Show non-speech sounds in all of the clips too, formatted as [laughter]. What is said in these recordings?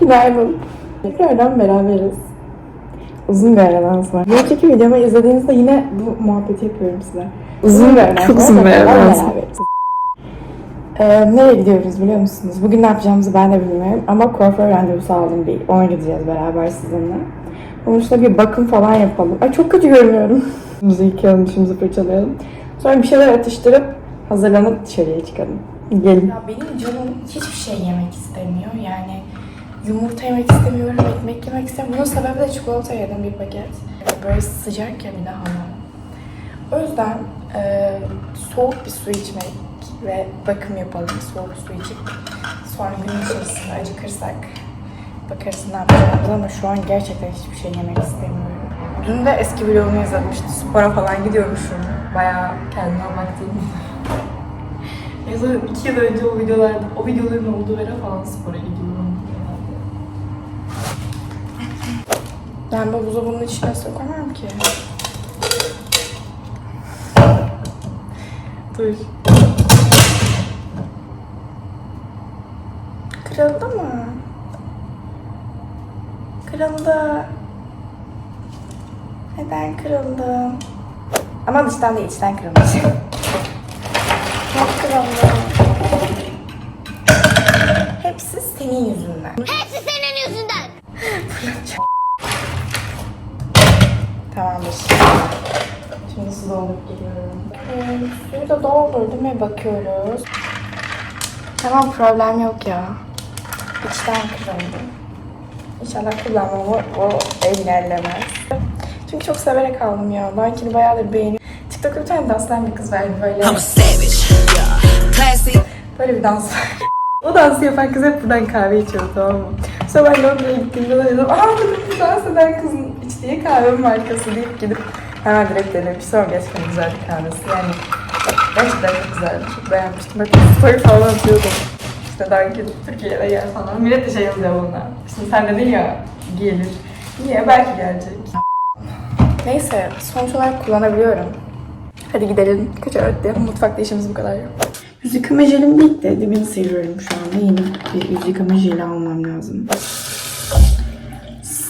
Günaydın. Tekrardan beraberiz. Uzun bir aradan sonra. Bir önceki videomu izlediğinizde yine bu muhabbeti yapıyorum size. Uzun bir aradan çok sonra uzun bir aradan sonra. beraberiz. Ee, nereye gidiyoruz biliyor musunuz? Bugün ne yapacağımızı ben de bilmiyorum ama kuaför randevusu aldım bir. Ona gideceğiz beraber sizinle. Onun dışında bir bakım falan yapalım. Ay çok kötü görünüyorum. [laughs] Yüzümüzü yıkayalım, dişimizi fırçalayalım. Sonra bir şeyler atıştırıp hazırlanıp dışarıya çıkalım. Gelin. Ya benim canım hiçbir şey yemek istemiyor. Yani yumurta yemek istemiyorum, ekmek yemek istemiyorum. Bunun sebebi de çikolata yedim bir paket. Böyle sıcak ya bir de hava. O yüzden e, soğuk bir su içmek ve bakım yapalım. Soğuk su içip sonra gün içerisinde acıkırsak bakarız ne yapacağımız ama şu an gerçekten hiçbir şey yemek istemiyorum. Dün de eski vlogumu izledim işte spora falan gidiyormuşum. Bayağı kendime. [laughs] Ya sonra iki yıl önce o videolar, o videoların olduğu yere falan spora gidiyorum. Ben bu buzdolabının içine sokamam ki. Dur. Kırıldı mı? Kırıldı. Neden kırıldı? Ama dıştan değil, içten kırılmış. Çok kırıldı. Hepsi senin yüzünden. Hepsi senin yüzünden. Doldurup geliyorum. Ee, suyu da doldurdum ve bakıyoruz. Tamam problem yok ya. İçten kırıldı. İnşallah kullanmamı o engellemez. Çünkü çok severek aldım ya. Belki bayağıdır beğeniyorum. TikTok'ta bir tane danslan bir kız vardı böyle. I'm a savage. Yeah. Classy. Böyle bir dans var. [laughs] o dansı yapan kız hep buradan kahve içiyordu tamam mı? Sonra ben Londra'ya gittiğimde de dedim aa dedim bu dans eden kızın içtiği kahve markası deyip gidip hemen direkt denemiş. Sonra gerçekten güzeldi kahvesi yani. Gerçekten çok güzeldi. Çok beğenmiştim. Bak story falan atıyordum. İşte Dunkin Türkiye'de gel falan. Millet de şey yazıyor bunlar. Şimdi sen dedin ya gelir. Niye? Belki gelecek. Neyse sonuç olarak kullanabiliyorum. Hadi gidelim. Kaç öğretti? Mutfakta işimiz bu kadar. Yüz yıkama jelim bitti. Dibini sıyırıyorum şu anda. Yine bir yüz yıkama jeli almam lazım.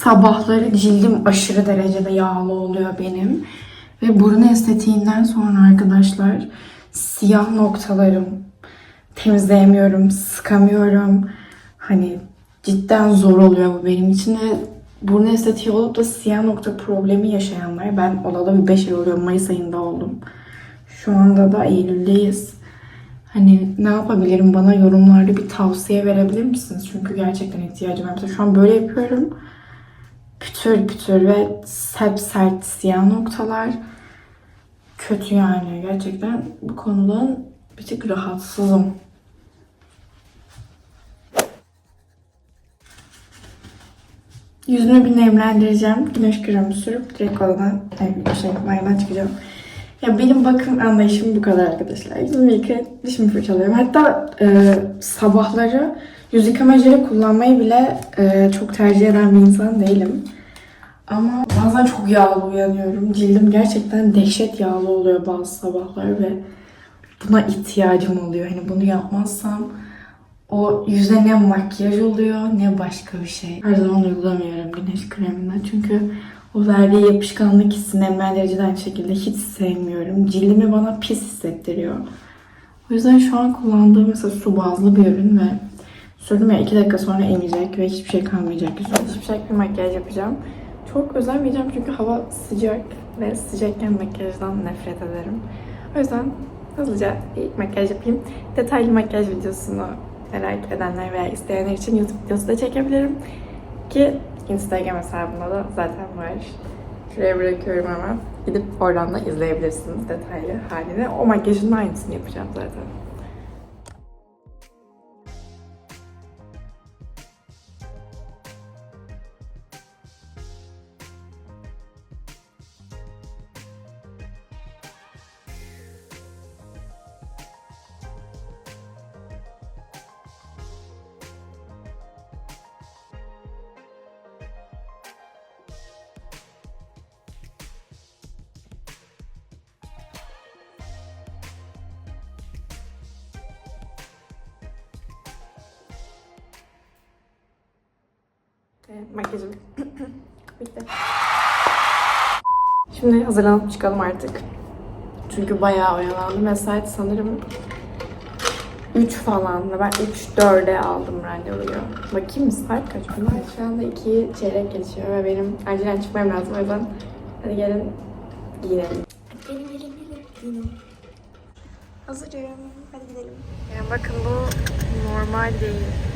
Sabahları cildim aşırı derecede yağlı oluyor benim. Ve burun estetiğinden sonra arkadaşlar siyah noktalarım temizleyemiyorum, sıkamıyorum. Hani cidden zor oluyor bu benim için ve burun estetiği olup da siyah nokta problemi yaşayanlar ben olalı bir 5 ay oluyor. Mayıs ayında oldum. Şu anda da Eylül'deyiz. Hani ne yapabilirim bana yorumlarda bir tavsiye verebilir misiniz? Çünkü gerçekten ihtiyacım var. Şu an böyle yapıyorum. Pütür ve sert sert siyah noktalar. Kötü yani. Gerçekten bu konudan bir tık rahatsızım. Yüzümü bir nemlendireceğim. Güneş kremi sürüp direkt odadan, yani şey, banyodan çıkacağım. Ya benim bakım anlayışım bu kadar arkadaşlar. Yüzümü yıkayıp dişimi fırçalıyorum. Hatta e, sabahları yüz yıkama jeli kullanmayı bile e, çok tercih eden bir insan değilim. Ama bazen çok yağlı uyanıyorum. Cildim gerçekten dehşet yağlı oluyor bazı sabahlar ve buna ihtiyacım oluyor. Hani bunu yapmazsam o yüze ne makyaj oluyor ne başka bir şey. Her zaman uygulamıyorum güneş kreminden çünkü o verdiği yapışkanlık hissini nemlendirici de aynı şekilde hiç sevmiyorum. Cildimi bana pis hissettiriyor. O yüzden şu an kullandığım mesela su bazlı bir ürün ve sürdüm ya 2 dakika sonra emecek ve hiçbir şey kalmayacak yüzümde. Hiçbir bir makyaj yapacağım. Çok özenmeyeceğim çünkü hava sıcak ve sıcakken makyajdan nefret ederim. O yüzden hızlıca bir makyaj yapayım. Detaylı makyaj videosunu merak edenler veya isteyenler için YouTube videosu da çekebilirim. Ki Instagram hesabımda da zaten var. Şuraya bırakıyorum hemen. Gidip oradan da izleyebilirsiniz detaylı halini. O makyajın aynısını yapacağım zaten. Makyajım [clears throat] bitti. Şimdi hazırlanıp çıkalım artık. Çünkü bayağı oyalandım ve saat sanırım 3 falan ve ben 3-4'e aldım randevuyu. Bakayım mı saat kaç bunlar? Şu anda 2 çeyrek geçiyor ve benim acilen çıkmam lazım o yüzden hadi gelin giyinelim. Gelin gelin gelin giyinelim. Hazırım. Hadi gidelim. Yani bakın bu normal değil.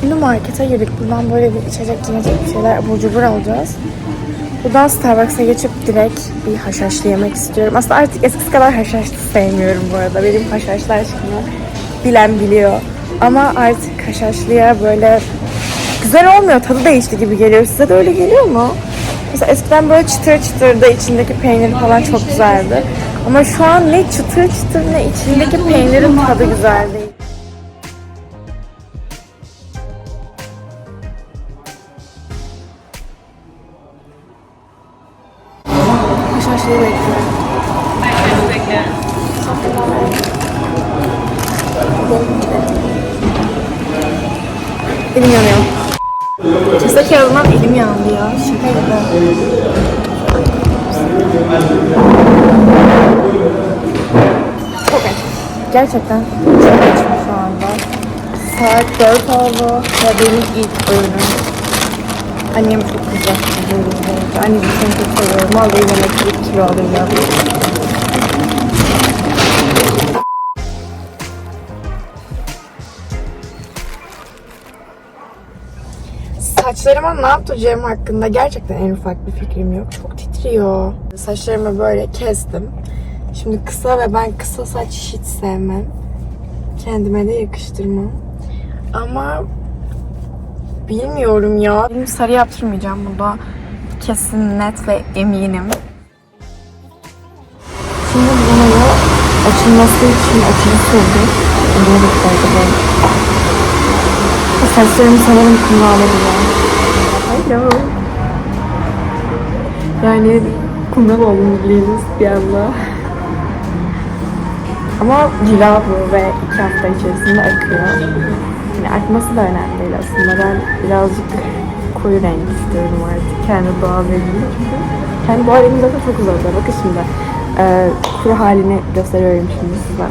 Şimdi markete girdik. Buradan böyle bir içecek yiyecek bir şeyler abur cubur alacağız. Buradan Starbucks'a geçip direkt bir haşhaşlı yemek istiyorum. Aslında artık eskisi kadar haşhaşlı sevmiyorum bu arada. Benim haşhaşlı aşkımı bilen biliyor. Ama artık haşhaşlıya böyle güzel olmuyor. Tadı değişti gibi geliyor. Size de öyle geliyor mu? Mesela eskiden böyle çıtır çıtır da içindeki peynir falan çok güzeldi. Ama şu an ne çıtır çıtır ne içindeki peynirin tadı güzel değil. Haşhaşlığı bekliyorum. Elim yanıyor. Kese kağıdından elim yandı ya. Şaka gibi. Gerçekten çok açım şu anda. Saat 4 oldu ve benim ilk öğünüm. Annem çok güzel. Anneciğim seni çok seviyorum. Vallahi yemek yiyip kilo alacağım. Saçlarıma ne yaptıracağım hakkında gerçekten en ufak bir fikrim yok. Çok titriyor. Saçlarımı böyle kestim. Şimdi kısa ve ben kısa saç hiç sevmem. Kendime de yakıştırmam. Ama bilmiyorum ya. Benim sarı yaptırmayacağım bunda. Kesin net ve eminim. Şimdi bunu açılması için açılı sürdüm. Böyle koydum. Saçlarım sanırım kumralları ya. Hello. Yani kumral oldum bildiğiniz bir anda. Ama cila bu ve iki hafta içerisinde akıyor. Yani akması da önemli değil aslında. Ben birazcık koyu renk istiyorum artık. Kendi doğal rengimi çünkü. Kendi doğal rengim zaten çok uzadı. Bakın şimdi. Ee, kuru halini gösteriyorum şimdi size.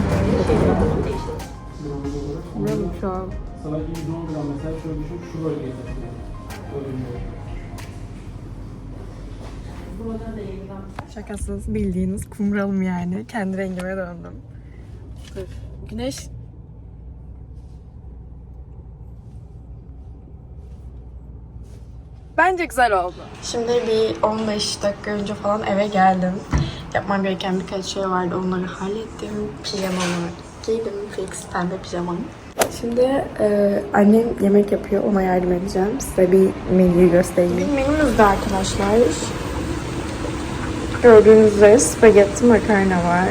Bilmiyorum şu an. Sana 210 gram mesela şöyle düşün şu bölgeye takılıyor. Bölünüyor. Şakasız bildiğiniz kumralım yani. Kendi rengime döndüm. Dur. Güneş Bence güzel oldu. Şimdi bir 15 dakika önce falan eve geldim. Yapmam gereken birkaç şey vardı. Onları hallettim. Pijamamı giydim. Fix pembe pijamamı. Şimdi e, annem yemek yapıyor. Ona yardım edeceğim. Size bir menüyü göstereyim. Benim menümüzde arkadaşlar Gördüğünüz üzere spagetti makarna var.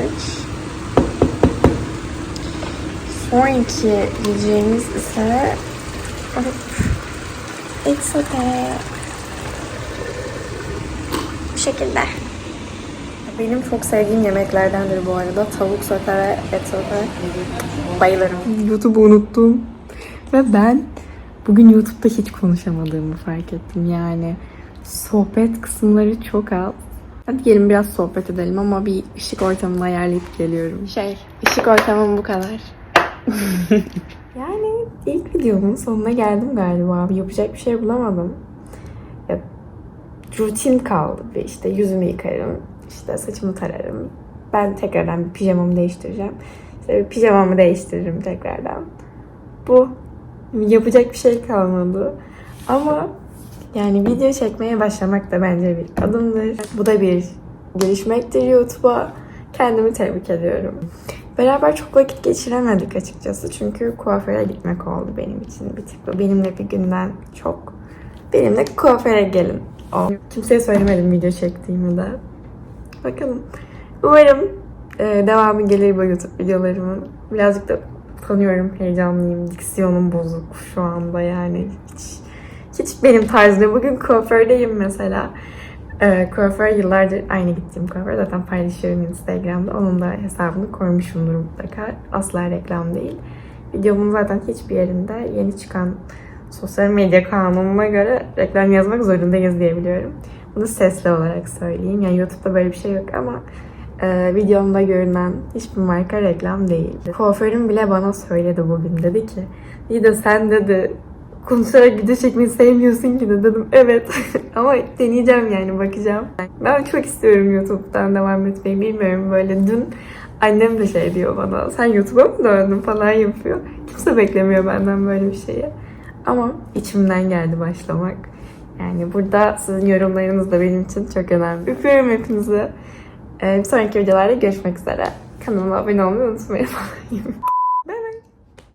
Sonraki yiyeceğimiz ise It's okay. Bu şekilde. Benim çok sevdiğim yemeklerdendir bu arada. Tavuk sote ve et sote. Bayılırım. YouTube'u unuttum. Ve ben bugün YouTube'da hiç konuşamadığımı fark ettim. Yani sohbet kısımları çok az. Hadi gelin biraz sohbet edelim ama bir ışık ortamını ayarlayıp geliyorum. Şey, ışık ortamım bu kadar. [laughs] yani ilk videomun sonuna geldim galiba. Yapacak bir şey bulamadım. Ya, rutin kaldı. Bir işte yüzümü yıkarım, işte saçımı tararım. Ben tekrardan bir pijamamı değiştireceğim. İşte bir pijamamı değiştiririm tekrardan. Bu. Yapacak bir şey kalmadı. Ama yani video çekmeye başlamak da bence bir adımdır. Bu da bir gelişmektir YouTube'a. Kendimi tebrik ediyorum. Beraber çok vakit geçiremedik açıkçası. Çünkü kuaföre gitmek oldu benim için bir tık. Benimle bir günden çok. Benimle kuaföre gelin. O. Kimseye söylemedim video çektiğimi de. Bakalım. Umarım e, devamı gelir bu YouTube videolarımın. Birazcık da tanıyorum, heyecanlıyım. Diksiyonum bozuk şu anda yani. Hiç hiç benim tarzım değil. Bugün kuafördeyim mesela. Kuaför yıllardır aynı gittiğim kuaför. Zaten paylaşıyorum Instagram'da. Onun da hesabını koymuşumdur mutlaka. Asla reklam değil. Videomun zaten hiçbir yerinde yeni çıkan sosyal medya kanununa göre reklam yazmak zorundayız diye biliyorum. Bunu sesli olarak söyleyeyim. Yani YouTube'da böyle bir şey yok ama e, videomda görünen hiçbir marka reklam değil. Kuaförüm bile bana söyledi bugün. Dedi ki iyi de sen dedi konuşarak video çekmeyi sevmiyorsun ki de dedim evet [laughs] ama deneyeceğim yani bakacağım. Ben çok istiyorum YouTube'dan devam etmeyi bilmiyorum böyle dün annem de şey diyor bana sen YouTube'a mı döndün falan yapıyor. Kimse beklemiyor benden böyle bir şeyi. Ama içimden geldi başlamak. Yani burada sizin yorumlarınız da benim için çok önemli. Öpüyorum hepinizi. Ee, bir sonraki videolarda görüşmek üzere. Kanalıma abone olmayı unutmayın. [laughs]